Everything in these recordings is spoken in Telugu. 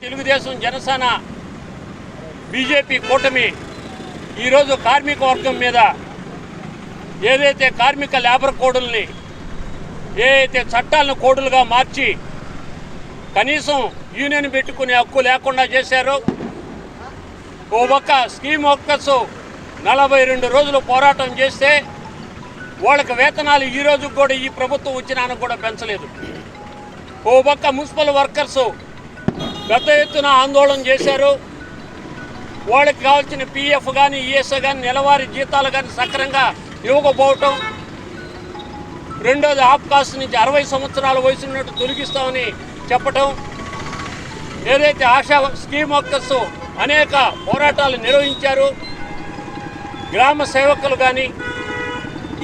తెలుగుదేశం జనసేన బీజేపీ కూటమి ఈరోజు కార్మిక వర్గం మీద ఏదైతే కార్మిక లేబర్ కోడుల్ని ఏదైతే చట్టాలను కోడులుగా మార్చి కనీసం యూనియన్ పెట్టుకునే హక్కు లేకుండా చేశారో ఓ ఒక్క స్కీమ్ వర్కర్స్ నలభై రెండు రోజులు పోరాటం చేస్తే వాళ్ళకి వేతనాలు ఈ కూడా ఈ ప్రభుత్వం వచ్చినానికి కూడా పెంచలేదు. ఓ ఒక్క మున్సిపల్ వర్కర్స్ పెద్ద ఎత్తున ఆందోళన చేశారు. వాళ్ళకి కావాల్సిన పిఎఫ్ కానీ ఈఎస్ఐ కానీ నెలవారీ జీతాలు కానీ సక్రంగా ఇవ్వకపోవటం రెండోది ఆప్కాస్ నుంచి అరవై సంవత్సరాల వయసు ఉన్నట్టు తొలగిస్తామని చెప్పటం ఏదైతే ఆశా స్కీమ్ వర్కర్స్ అనేక పోరాటాలు నిర్వహించారు గ్రామ సేవకులు కానీ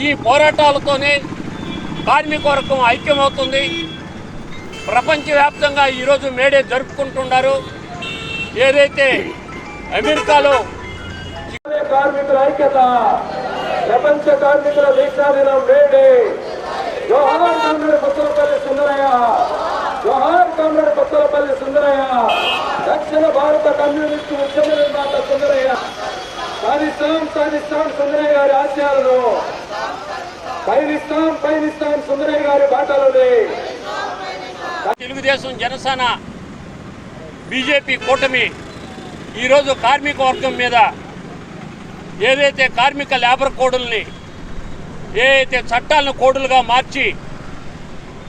ఈ పోరాటాలతోనే కార్మిక వర్గం ఐక్యమవుతుంది. ప్రపంచవ్యాప్తంగా ఈరోజు మేడే జరుపుకుంటున్నారు. ఏదైతే అమెరికాలో కార్మికుల ఐక్యత ప్రపంచ కార్మికుల దీక్షాదినం మేడే. జోహార్ కామ్రేడ్ కొత్తలపల్లి సుందరయ్య జోహార్ కామ్రేడ్ కొత్తలపల్లి సుందరయ్య దక్షిణ భారత కమ్యూనిస్టు ఉద్యమ నిర్మాత సుందరయ్య సాధిస్తాం సాధిస్తాం సుందరయ్య గారి ఆశయాలను పయనిస్తాం పయనిస్తాం సుందరయ్య గారి బాటలోనే తెలుగుదేశం జనసేన బీజేపీ కూటమి ఈరోజు కార్మిక వర్గం మీద ఏదైతే కార్మిక లేబర్ కోడుల్ని ఏదైతే చట్టాలను కోడులుగా మార్చి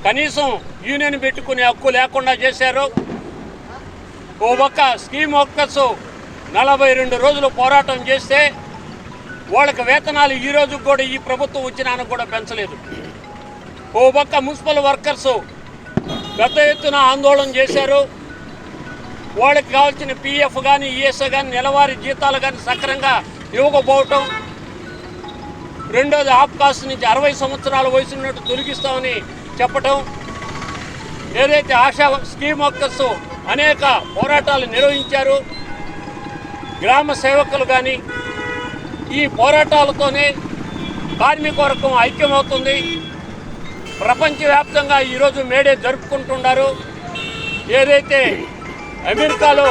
కనీసం యూనియన్ పెట్టుకునే హక్కు లేకుండా చేశారో ఓ ఒక్క స్కీమ్ వర్కర్స్ నలభై రెండు రోజులు పోరాటం చేస్తే వాళ్ళకి వేతనాలు ఈ రోజు కూడా ఈ ప్రభుత్వం వచ్చినానికి కూడా పెంచలేదు. ఓ పక్క మున్సిపల్ వర్కర్స్ పెద్ద ఎత్తున ఆందోళన చేశారు. వాళ్ళకి కావాల్సిన పిఎఫ్ కానీ ఈఎస్ఐ కానీ నెలవారీ జీతాలు కానీ సక్రంగా ఇవ్వకపోవటం రెండోది ఆప్కాస్ నుంచి అరవై సంవత్సరాల వయసు ఉన్నట్టు తొలగిస్తామని చెప్పటం ఏదైతే ఆశా స్కీమ్ వర్కర్స్ అనేక పోరాటాలు నిర్వహించారు గ్రామ సేవకులు కానీ ఈ పోరాటాలతోనే కార్మికవర్గం ఐక్యమవుతుంది. ప్రపంచవ్యాప్తంగా ఈరోజు మేడే జరుపుకుంటున్నారు. ఏదైతే అమెరికాలో